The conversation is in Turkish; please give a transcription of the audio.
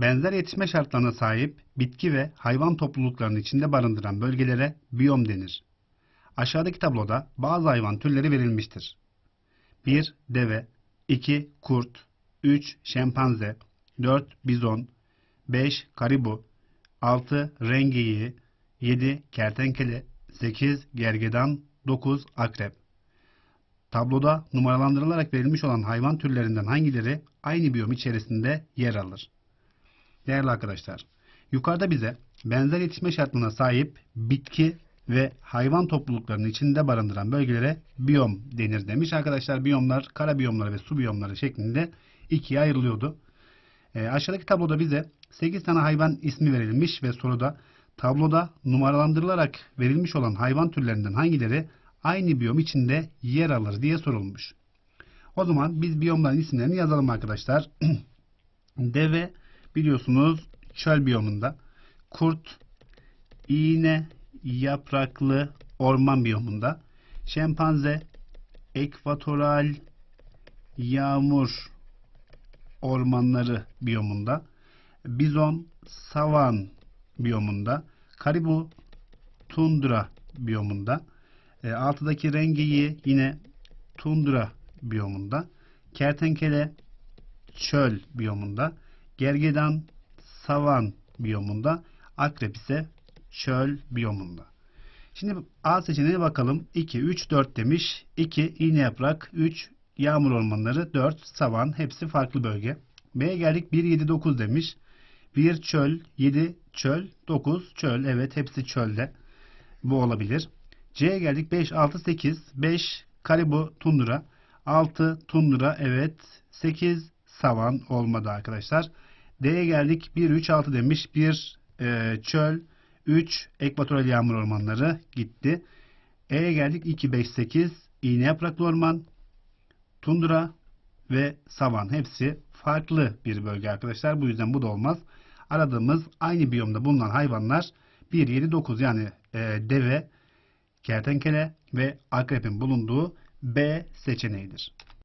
benzer yetişme şartlarına sahip bitki ve hayvan topluluklarının içinde barındıran bölgelere biyom denir. Aşağıdaki tabloda bazı hayvan türleri verilmiştir. 1. Deve 2. Kurt 3. Şempanze 4. Bizon 5. Karibu 6. Rengeyi 7. Kertenkele 8. Gergedan 9. Akrep Tabloda numaralandırılarak verilmiş olan hayvan türlerinden hangileri aynı biyom içerisinde yer alır? Değerli arkadaşlar, yukarıda bize benzer yetişme şartlarına sahip bitki ve hayvan topluluklarının içinde barındıran bölgelere biyom denir demiş. Arkadaşlar biyomlar kara biyomları ve su biyomları şeklinde ikiye ayrılıyordu. E, aşağıdaki tabloda bize 8 tane hayvan ismi verilmiş ve soruda tabloda numaralandırılarak verilmiş olan hayvan türlerinden hangileri aynı biyom içinde yer alır diye sorulmuş. O zaman biz biyomların isimlerini yazalım arkadaşlar. Deve biliyorsunuz çöl biyomunda. Kurt iğne yapraklı orman biyomunda. Şempanze ekvatoral yağmur ormanları biyomunda. Bizon savan biyomunda. Karibu tundra biyomunda. E, altıdaki rengeyi yine tundra biyomunda. Kertenkele çöl biyomunda. Gergedan savan biyomunda. Akrep ise çöl biyomunda. Şimdi A seçeneğine bakalım. 2, 3, 4 demiş. 2 iğne yaprak, 3 yağmur ormanları, 4 savan. Hepsi farklı bölge. B'ye geldik. 1, 7, 9 demiş. 1 çöl, 7 çöl, 9 çöl. Evet hepsi çölde. Bu olabilir. C'ye geldik. 5, 6, 8. 5 karibu tundra. 6 tundra. Evet. 8 savan olmadı arkadaşlar. D'ye geldik. 1, 3, 6 demiş. 1 e, çöl. 3 ekvatoral yağmur ormanları gitti. E'ye geldik. 2, 5, 8 iğne yapraklı orman. Tundra ve savan. Hepsi farklı bir bölge arkadaşlar. Bu yüzden bu da olmaz. Aradığımız aynı biyomda bulunan hayvanlar 1, 7, 9 yani e, deve, kertenkele ve akrepin bulunduğu B seçeneğidir.